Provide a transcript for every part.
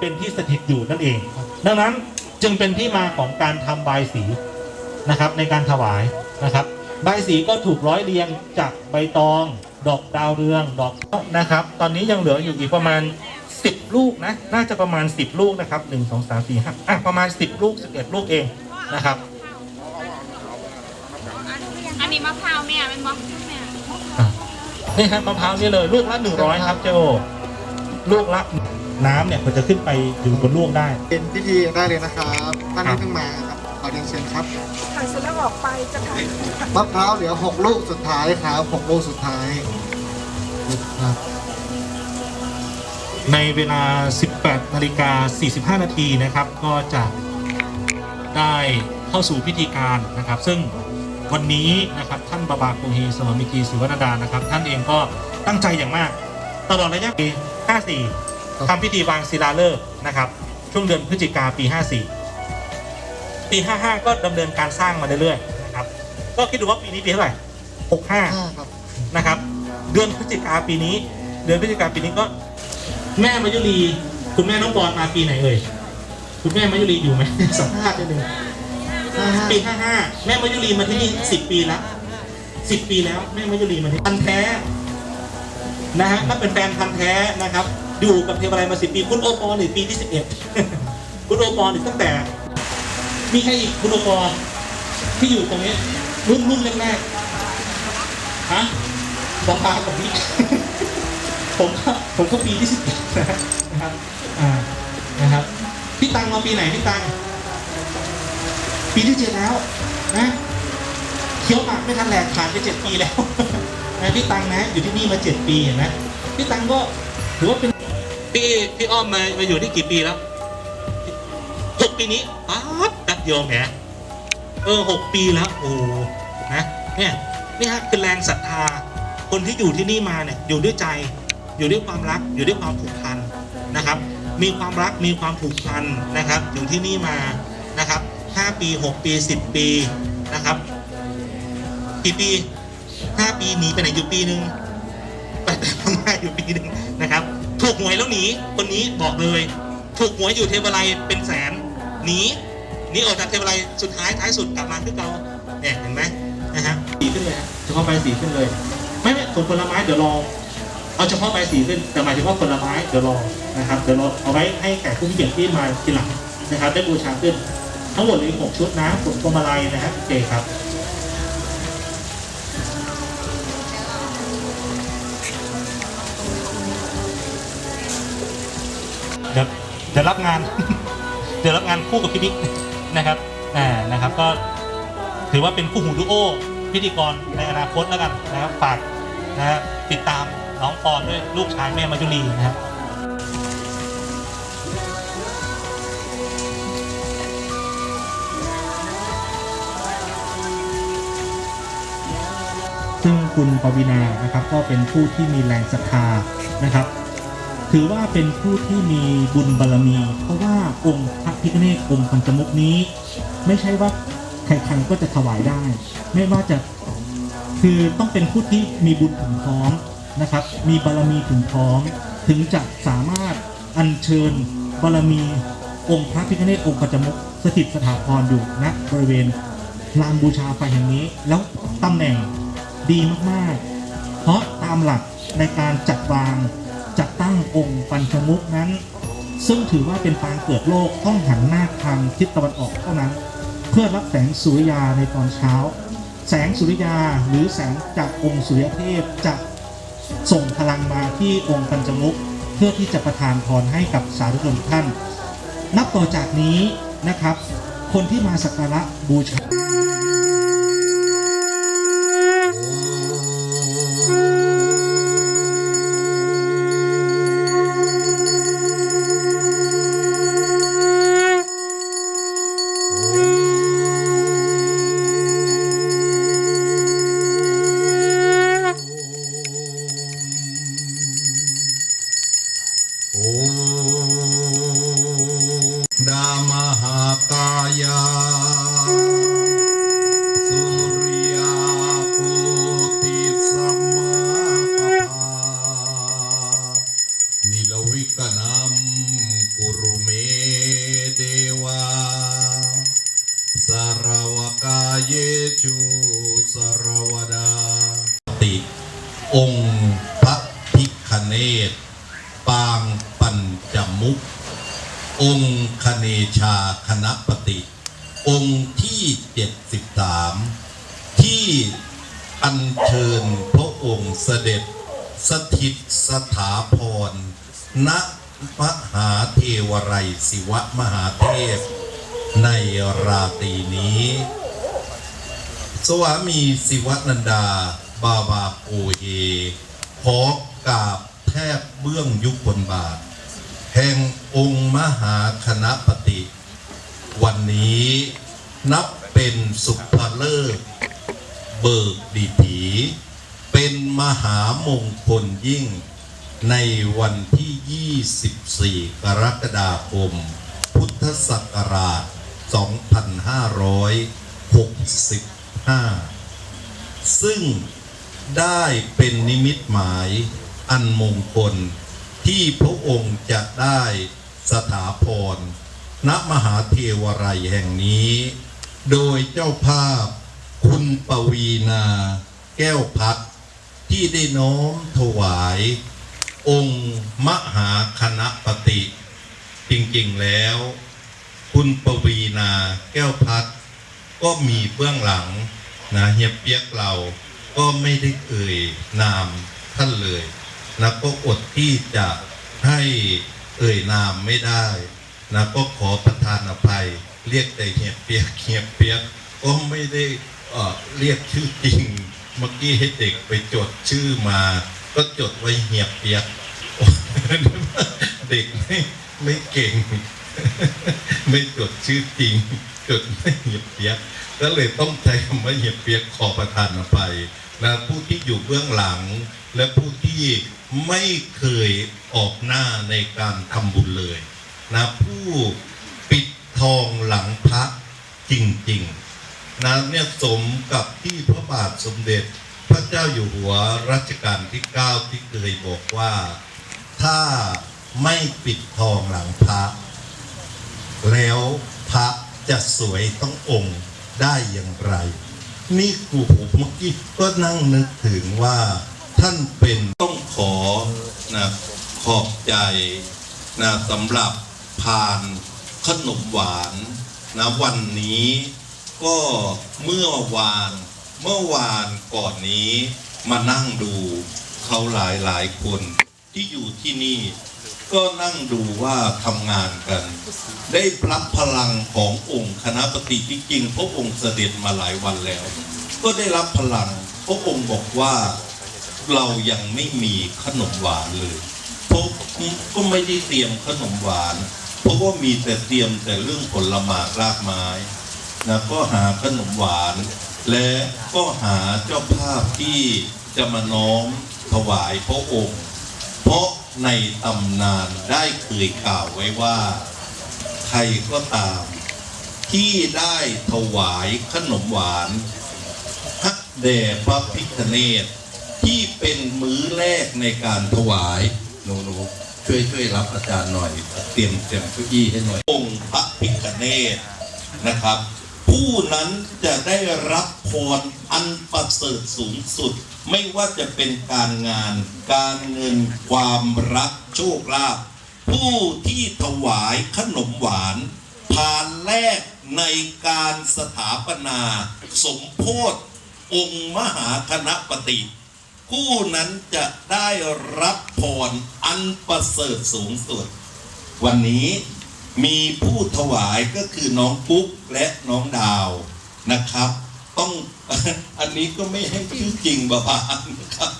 เป็นที่สถิตอยู่นั่นเอง ดังนั้นจึงเป็นที่มาของการทำบายสีนะครับในการถวายนะครับบายสีก็ถูกร้อยเรียงจากใบตอง ดอกดาวเรืองดอกนะครับ ตอนนี้ยังเหลืออยู่อีกประมาณ 10 ลูกนะน่าจะประมาณ 10 ลูกนะครับ 1 2 3 4 5อะประมาณ 10 ลูก 11 ลูกเองนะครับอันนี้มะพร้าวแม่เป็นมะแม่อะนี่ครับมะพร้าวนี่เลยลูกละ100ครับเจ้าโอลูกละ น้ำเนี่ยมันจะขึ้นไปอยู่บนลูกได้ เป็นพิธีได้เลยนะครับท่านที่เพิ่งมาครับขอเรียนเชิญครับถ่ายเสร็จแล้วออกไปจะถ่ายมะพร้าวเหลือหกลูกสุดท้ายครับหกลูกสุดท้ายครับในเวลา 18นาฬิกา45 นาทีนะครับ ก็จะได้เข้าสู่พิธีการนะครับ ซึ่งวันนี้นะครับท่านบาบาโคฮีสวามิกีศิวนาดานะครับ ท่านเองก็ตั้งใจอย่างมาก ตลอดระยะปี54 ทำพิธีวางศิลาฤกษ์นะครับ ช่วงเดือนพฤศจิกาปี 54 ปี 55 ก็ดำเนินการสร้างมาเรื่อยๆนะครับ ก็คิดดูว่าปีนี้ปีเท่าไหร่ 65ห้าครับนะครับ เดือนพฤศจิกาปีนี้ เดือนพฤศจิกาปีนี้ก็ แม่มายุรีคุณแม่น้องบอลมาปีไหนเอ่ยคุณแม่มายุรีอยู่ไหมสัมภาษณ์ได้เลยห้าห้าปีห้าห้าแม่มายุรีมาที่นี่สิบปีแล้วสิบปีแล้วแม่มายุรีมาที่พันธุ์แท้นะฮะถ้าเป็นแฟนพันธุ์แท้นะครับ อยู่กับเทวไรมาสิบปีคุณโอปอลนี่ปีที่สิบเอ็ดคุณโอปอลนี่ตั้งแต่ มีใครอีกคุณโอปอลที่อยู่ตรงนี้รุ่นรุ่นแรกๆฮะบองปลากับพี่ผมก็ผมก็ปีที่สิบเอ็ดนะครับอ่านะครับพี่ตังมาปีไหนพี่ตังปีที่เจ็ดแล้วนะเคี้ยวหมากไม่ทันแหลกผ่านไปเจ็ดปีแล้วนะพี่ตังนะอยู่ที่นี่มาเจ็ดปีเห็นไหมพี่ตังก็ถือว่าเป็น พี่พี่อ้อมมามาอยู่ที่กี่ปีแล้วหกปีนี้ป๊าดแป๊บเดียวแหมเออหกปีแล้วโอ้โหนะเนี่ยนี่ฮะคือแรงศรัทธา คนที่อยู่ที่นี่มาเนี่ยอยู่ด้วยใจ อยู่ด้วยความรัก อยู่ด้วยความผูกพันนะครับ มีความรักมีความผูกพันนะครับ อยู่ที่นี่มานะครับ5ปี6ปี10ปีนะครับกี่ปี5ปีหนีไปไหนอยู่ปีหนึ่งไปไปมาอยู่ปีหนึ่ง ถูกหวยแล้วหนีคนนี้บอกเลย ถูกหวยอยู่เทวไลเป็นแสนหนีหนีออกจากเทวไลสุดท้ายท้ายสุดกลับมาขึ้นเราเนี่ยเห็นไหมนะฮะสีขึ้นเลยเฉพาะใบสีขึ้นเลย ไม่ไม่ส่วนผลไม้เดี๋ยวรอเอาเฉพาะใบสีขึ้นแต่หมายถึงว่าผลไม้เดี๋ยวรอนะครับเดี๋ยวรอเอาไว้ให้แขกผู้มีเกียรติที่มาทีหลังนะครับได้บูชาขึ้น ทั้งหมดเลยหกชุดนะผลพวงมาลัยนะครับโอเคครับ ดี๋ยวรับงาน เดี๋ยวรับงานคู่กับพี่บิ๊กนะครับอ่านะครับก็ถือว่าเป็นคู่หูดูโอพิธีกรในอนาคตแล้วกันนะครับฝากนะฮะติดตามน้องปอนด้วยลูกชายแม่มายุรีนะครับซึ่งคุณปวีนานะครับก็เป็นผู้ที่มีแรงศรัทธานะครับ ถือว่าเป็นผู้ที่มีบุญบารมี เพราะว่าองค์พระพิฆเนศองค์ปัญจมุกนี้ ไม่ใช่ว่าใครๆก็จะถวายได้ ไม่ว่าจะคือต้องเป็นผู้ที่มีบุญถึงพร้อมนะครับ มีบารมีถึงพร้อม ถึงจะสามารถอัญเชิญบารมีองค์พระพิฆเนศองค์ปัญจมุกสถิตสถาพรอยู่ณบริเวณลานบูชาไฟแห่งนี้ แล้วตำแหน่งดีมากๆ เพราะตามหลักในการจัดวาง จัดตั้งองค์ปัญชมุกนั้น ซึ่งถือว่าเป็นปางเกิดโลกต้องหันหน้าทางทิศตะวันออกเท่านั้น เพื่อรับแสงสุริยาในตอนเช้า แสงสุริยาหรือแสงจากองค์สุริยเทพจะส่งพลังมาที่องค์ปัญจมุกเพื่อที่จะประทานพรให้กับสาธุชนท่าน นับต่อจากนี้นะครับ คนที่มาสักการะบูชา มกุรุเมเดวาสารวกายจูสารวดาติ องค์พระพิคเนตปางปัญจมุก องค์คเนชาคณะปฏิ องค์ที่เจ็ดสิบสามที่อัญเชิญพระองค์เสด็จสถิตสถาพรณ มหาเทวไรศิวะมหาเทพ ในราตรีนี้ สวามีศิวนันดา บาบาโอเฮขอกราบแทบเบื้องยุคบนบาท แห่งองค์มหาคณะปฏิ วันนี้นับเป็นสุภเลิกษ์เบิกดีถีเป็นมหามงคลยิ่งในวันที่ 24 กรกฎาคม พุทธศักราช 2565 ซึ่งได้เป็นนิมิตหมายอันมงคลที่พระองค์จะได้สถาพรณมหาเทวไรยแห่งนี้ โดยเจ้าภาพคุณปวีนา แก้วพัดที่ได้น้อมถวาย องค์มหาคณะปฏิ จริงๆแล้ว คุณปวีนาแก้วพัดก็มีเบื้องหลังนะเฮียเปียกเราก็ไม่ได้เอ่ยนามท่านเลยนะก็อดที่จะให้เอ่ยนามไม่ได้นะก็ขอประทานอภัย เรียกแต่เฮียเปียกเฮียเปียกก็ไม่ได้เอ่อเรียกชื่อจริง เมื่อกี้ให้เด็กไปจดชื่อมา ก็จดไว้เฮียบเปียกเด็กไม่ไม่เก่ง ไม่จดชื่อจริงจดไม่เหียบเปียกก็เลยต้องใช้คำว่าเหียบเปียกขอประทานอภัยนะผู้ที่อยู่เบื้องหลัง และผู้ที่ไม่เคยออกหน้าในการทำบุญเลยนะผู้ปิดทองหลังพระจริงๆนะเนี่ยสมกับที่พระบาทสมเด็จ พระเจ้าอยู่หัวรัชกาลที่9ที่เคยบอกว่า ถ้าไม่ปิดทองหลังพระ แล้วพระจะสวยต้ององค์ได้อย่างไร นี่กูเมื่อกี้ก็นั่งนึกถึงว่าท่านเป็นต้องขอนะขอบใจนะสำหรับพานขนมหวานนะวันนี้ก็เมื่อวาน เมื่อวานก่อนนี้มานั่งดูเขาหลายหลายคน ที่อยู่ที่นี่ ก็นั่งดูว่าทำงานกัน ได้รับพลังขององค์คณะปฏิจริงพระองค์เสด็จมาหลายวันแล้ว ก็ได้รับพลังพระองค์บอกว่าเรายังไม่มีขนมหวานเลยเพราะก็ไม่ได้เตรียมขนมหวาน เพราะว่ามีแต่เตรียมแต่เรื่องผลไม้รากไม้นะก็หาขนมหวาน และก็หาเจ้าภาพที่จะมาน้อมถวายพระองค์ เพราะในตำนานได้เคยกล่าวไว้ว่า ใครก็ตาม ที่ได้ถวายขนมหวานฮักแด่พระพิฆเนศที่เป็นมื้อแรกในการถวายหนูหนูช่วยช่วยรับอาจารย์หน่อย เตรียมเตรียมเก้าอี้ให้หน่อย องค์พระพิฆเนศนะครับ ผู้นั้นจะได้รับพรอันประเสริฐสูงสุด ไม่ว่าจะเป็นการงาน การเงินความรักโชคลาภผู้ที่ถวายขนมหวานผ่านแรกในการสถาปนา สมโพธองค์มหาคณะปฏิผู้นั้นจะได้รับพรอันประเสริฐสูงสุด วันนี้ มีผู้ถวายก็คือน้องปุ๊กและน้องดาวนะครับ ต้องอันนี้ก็ไม่ให้ชื่อจริงบาบานนะครับ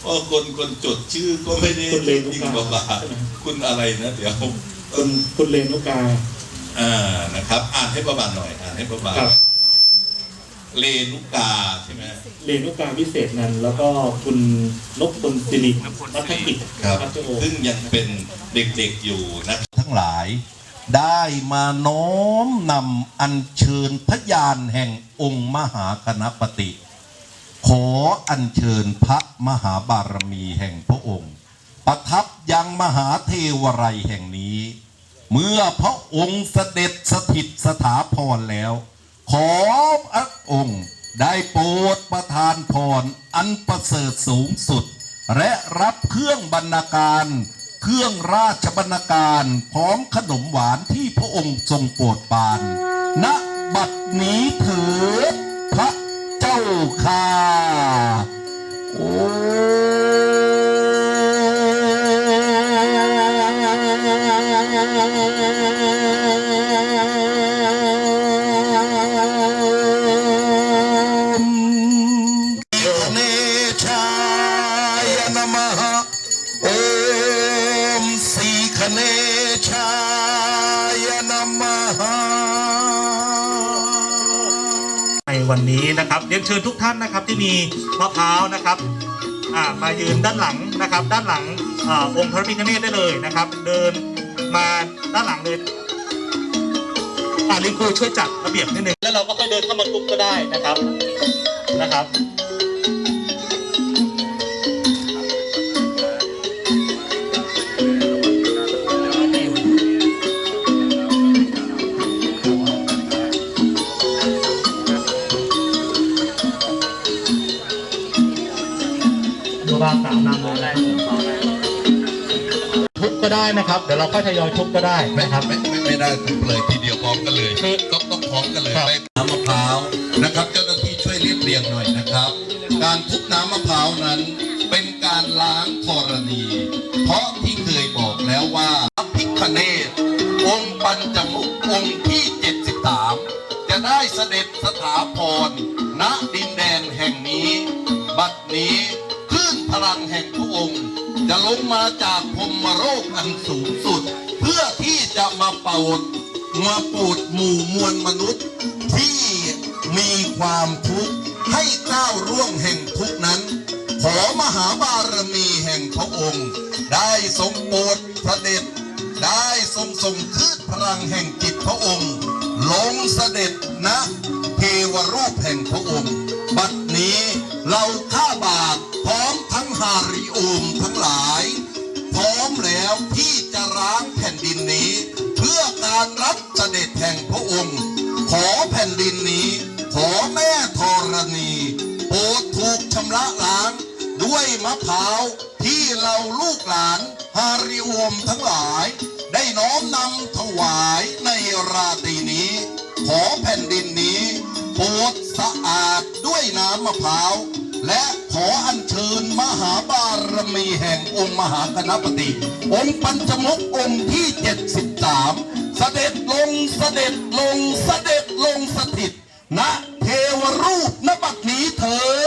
เพราะคนคนจดชื่อก็ไม่ได้คุณเลชื่อนุจริงกาบาบานคุณอะไรนะเดี๋ยวคุณคุณเลนุกาอ่านะครับ อ่านให้บาบานหน่อยอ่านให้บาบานครับ เลนุกาใช่ไหม เลนุกาวิเศษนันท์แล้วก็คุณนพพลสิริรัตกิจครับพัชโอ ซึ่งยังเป็นเด็กๆอยู่นะ ทั้งหลาย ได้มาน้อมนำอัญเชิญพยานแห่งองค์มหาคณปฏิ ขออัญเชิญพระมหาบารมีแห่งพระองค์ ประทับยังมหาเทวไรแห่งนี้ เมื่อพระองค์เสด็จสถิตสถาพรแล้ว ขอพระองค์ได้โปรดประทานพรอันประเสริฐสูงสุด และรับเครื่องบรรณาการ เครื่องราชบรรณาการพร้อมขนมหวานที่พระองค์ทรงโปรดปรานณบัดนี้เถิดพระเจ้าค่าโอ้ เรียนเชิญทุกท่านนะครับที่มีมะพร้าวนะครับอ่ามายืนด้านหลังนะครับ ด้านหลังอองค์พระพิฆเนศได้เลยนะครับ เดินมาด้านหลังเลยอ่าลิงคูช่วยจัดระเบียบนิดนึงแล้วเราก็ค่อยเดินเข้ามาทุบก็ได้นะครับนะครับ บางสาวนำเลยทุบก็ได้นะครับ เดี๋ยวเราค่อยทยอยทุบก็ได้ไม่นะครับ ไม่ไม่ไม่ได้ทุกเลยทีเดียวพร้อมกันเลยคือต้องต้องพร้อมกันเลยครับไปน้ำมะพร้าวนะครับเจ้าหน้าที่ช่วยเรียบเรียงหน่อยนะครับ การทุบน้ำมะพร้าวนั้น เป็นการล้างธรณี เพราะที่เคยบอกแล้วว่าพระพิคเนศองค์ปัญจมุของค์ที่ 73 จะได้เสด็จสถาพรณดิน จะลงมาจากพรมโลกอันสูงสุด เพื่อที่จะมาเป่ามาปูดหมู่มวลมนุษย์ ที่มีความทุกข์ให้ก้าวร่วงแห่งทุกข์นั้น ขอมหาบารมีแห่งพระองค์ ได้ทรงโปรดพระเดชได้ทรงส่งคลื่นพลังแห่งจิตพระองค์ ลงเสด็จณเทวรูปแห่งพระองค์ บัดนี้ เราข้าบาทพร้อมทั้งฮาริโอมทั้งหลาย พร้อมแล้วที่จะร้างแผ่นดินนี้ เพื่อการรับเสด็จแห่งพระองค์ ขอแผ่นดินนี้ ขอแม่ธรณีโปรดถูกชำระล้าง ด้วยมะพร้าวที่เราลูกหลานฮาริโอมทั้งหลาย ได้น้อมนำถวายในราตรีนี้ ขอแผ่นดิน สะอาดด้วยน้ำมะพร้าว และขออัญเชิญมหาบารมีแห่งองค์มหาคณปติ องค์ปัญจมุของค์ที่ 73 เสด็จลงเสด็จลงเสด็จลงสถิตณเทวรูปณบัดนี้เถิด